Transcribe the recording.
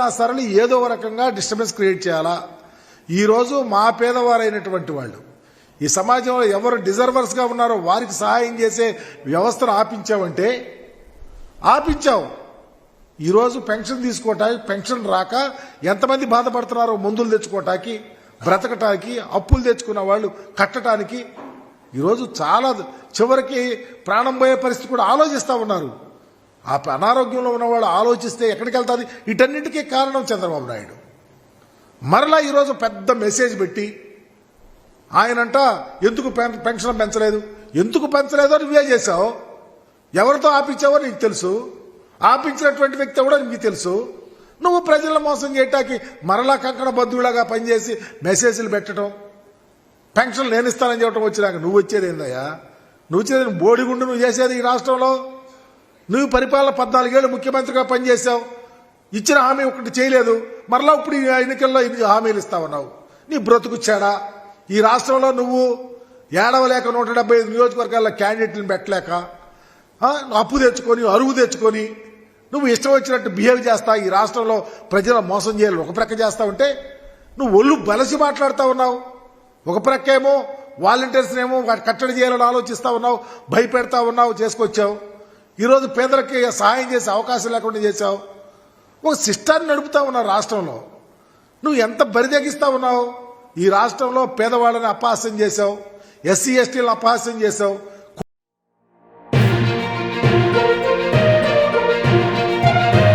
ఆలోచన సరళి ఏదో రకంగా డిస్టర్బెన్స్ క్రియేట్ చేయాలా? ఈరోజు మా పేదవారైనటువంటి వాళ్ళు ఈ సమాజంలో ఎవరు డిజర్వర్స్గా ఉన్నారో వారికి సహాయం చేసే వ్యవస్థను ఆపించావంటే ఆపించావు. ఈరోజు పెన్షన్ తీసుకోవటానికి పెన్షన్ రాక ఎంతమంది బాధపడుతున్నారో మందులు తెచ్చుకోవటానికి బ్రతకటానికి అప్పులు తెచ్చుకున్న వాళ్ళు కట్టడానికి ఈరోజు చాలా చివరికి ప్రాణం పోయే పరిస్థితి కూడా ఆలోచిస్తూ ఉన్నారు. ఆ అనారోగ్యంలో ఉన్నవాడు ఆలోచిస్తే ఎక్కడికి వెళ్తుంది వీటన్నిటికీ కారణం చంద్రబాబు నాయుడు. మరలా ఈరోజు పెద్ద మెసేజ్ పెట్టి ఆయనంట ఎందుకు పెన్- పెన్షన్ పెంచలేదు? ఎందుకు పెంచలేదో? నువ్వే చేశావు. ఎవరితో ఆపించావో నీకు తెలుసు. ఆపించినటువంటి వ్యక్తి కూడా నీకు తెలుసు. నువ్వు ప్రజలను మోసం చేయటానికి మరలా కంకణ బంధువులాగా పనిచేసి మెసేజ్లు పెట్టడం పెన్షన్ నేను ఇస్తానని చెప్పడం వచ్చినాక నువ్వు వచ్చేది ఏందయ్యా నువ్వు వచ్చేది బోడిగుండు నువ్వు చేసేది ఈ రాష్ట్రంలో? నువ్వు పరిపాలన పద్నాలుగేళ్ళు ముఖ్యమంత్రిగా పనిచేసావు ఇచ్చిన హామీ ఒకటి చేయలేదు. మరలా ఇప్పుడు ఎన్నికల్లో ఇన్ని హామీలు ఇస్తావన్నావు నీ బ్రతుకుచ్చాడా ఈ రాష్ట్రంలో నువ్వు ఏడవలేక నూట డెబ్బై ఐదు నియోజకవర్గాల్లో క్యాండిడేట్లను పెట్టలేక అప్పు తెచ్చుకొని అరువు తెచ్చుకొని నువ్వు ఇష్టం వచ్చినట్టు బిహేవ్ చేస్తా ఈ రాష్ట్రంలో ప్రజల మోసం చేయాలి. ఒక ప్రక్క చేస్తా ఉంటే నువ్వు ఒళ్ళు బలసి మాట్లాడుతూ ఉన్నావు. ఒక ప్రక్క ఏమో వాలంటీర్స్ ఏమో కట్టడి చేయాలని ఆలోచిస్తా ఉన్నావు. భయపెడతా ఉన్నావు. చేసుకొచ్చావు. ఈరోజు పేదలకి సహాయం చేసే అవకాశం లేకుండా చేశావు. ఒక సిస్టాన్ని నడుపుతా ఉన్నావు రాష్ట్రంలో. నువ్వు ఎంత బరిదెగిస్తా ఉన్నావు? ఈ రాష్ట్రంలో పేదవాళ్ళని అపహాస్యం చేశావు. ఎస్సీ ఎస్టీలను అపహాస్యం చేశావు.